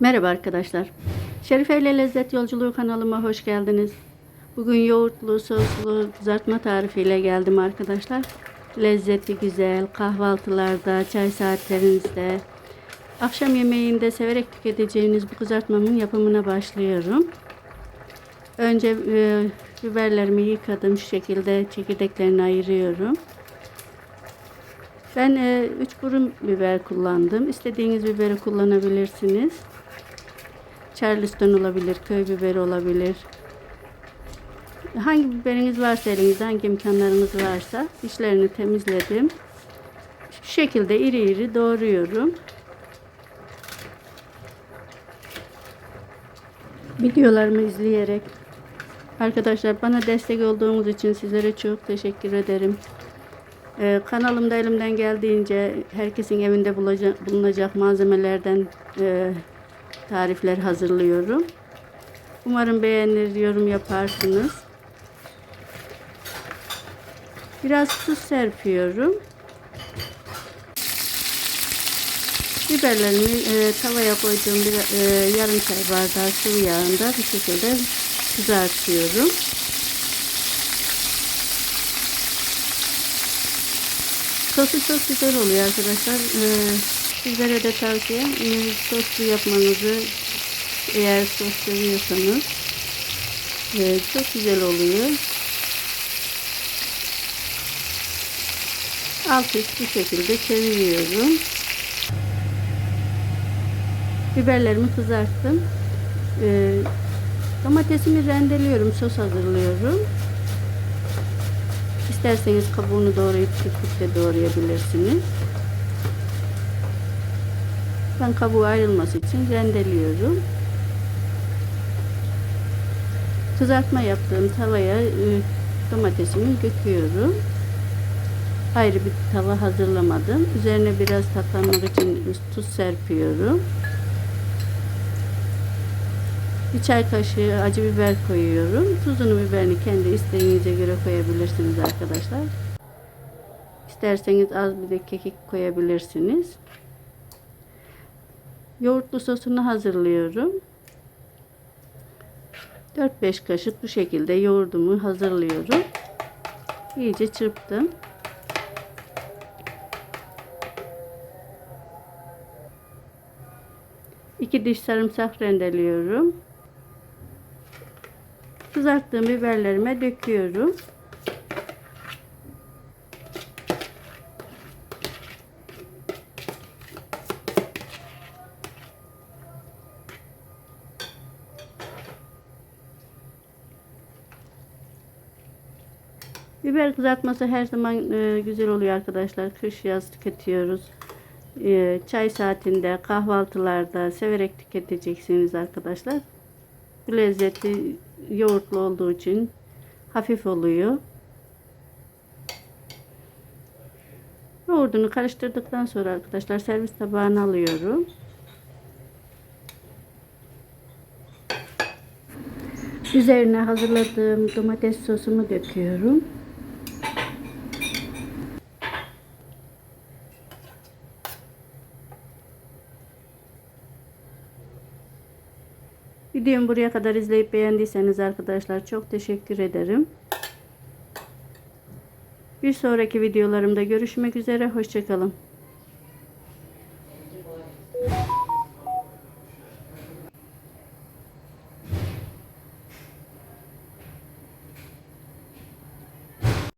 Merhaba arkadaşlar. Şerife ile Lezzet Yolculuğu kanalıma hoş geldiniz. Bugün yoğurtlu, soslu kızartma tarifiyle geldim arkadaşlar. Lezzeti güzel, kahvaltılarda, çay saatlerinizde, akşam yemeğinde severek tüketeceğiniz bu kızartmamın yapımına başlıyorum. Önce e, biberlerimi yıkadım. Şu şekilde çekirdeklerini ayırıyorum. Ben 3 burun biber kullandım. İstediğiniz biberi kullanabilirsiniz. Charleston olabilir, köy biberi olabilir. Hangi biberiniz varsa elinizde, hangi imkanlarınız varsa dişlerini temizledim. Şu şekilde iri iri doğruyorum. Videolarımı izleyerek arkadaşlar bana destek olduğunuz için sizlere çok teşekkür ederim. Ee, kanalımda elimden geldiğince herkesin evinde bulacak, bulunacak malzemelerden e, tarifler hazırlıyorum. Umarım beğenir, yorum yaparsınız. Biraz tuz serpiyorum. Biberlerimi e, tavaya koyduğum bir, e, yarım çay bardağı sıvı yağında bu şekilde kızartıyorum. Sosu çok güzel oluyor arkadaşlar. Ee, sizlere de tavsiye e, soslu yapmanızı eğer sos seviyorsanız e, çok güzel oluyor. Alt üst bu şekilde çeviriyorum. Biberlerimi kızarttım. Ee, domatesimi rendeliyorum, sos hazırlıyorum. İsterseniz kabuğunu doğrayıp küp de doğrayabilirsiniz. Ben kabuğu ayrılması için rendeliyorum. Kızartma yaptığım tavaya e, domatesimi döküyorum. Ayrı bir tava hazırlamadım. Üzerine biraz tatlanmak için tuz serpiyorum. Bir çay kaşığı acı biber koyuyorum. Tuzunu biberini kendi isteğinize göre koyabilirsiniz arkadaşlar. İsterseniz az bir de kekik koyabilirsiniz. Yoğurtlu sosunu hazırlıyorum. 4-5 kaşık bu şekilde yoğurdumu hazırlıyorum. İyice çırptım. İki diş sarımsak rendeliyorum. Kızarttığım biberlerime döküyorum. Biber kızartması her zaman e, güzel oluyor arkadaşlar. Kış yaz tüketiyoruz. E, çay saatinde, kahvaltılarda severek tüketeceksiniz arkadaşlar. Bu lezzeti yoğurtlu olduğu için hafif oluyor. Yoğurdunu karıştırdıktan sonra arkadaşlar servis tabağına alıyorum. Üzerine hazırladığım domates sosumu döküyorum. Videomu buraya kadar izleyip beğendiyseniz arkadaşlar çok teşekkür ederim. Bir sonraki videolarımda görüşmek üzere. Hoşçakalın.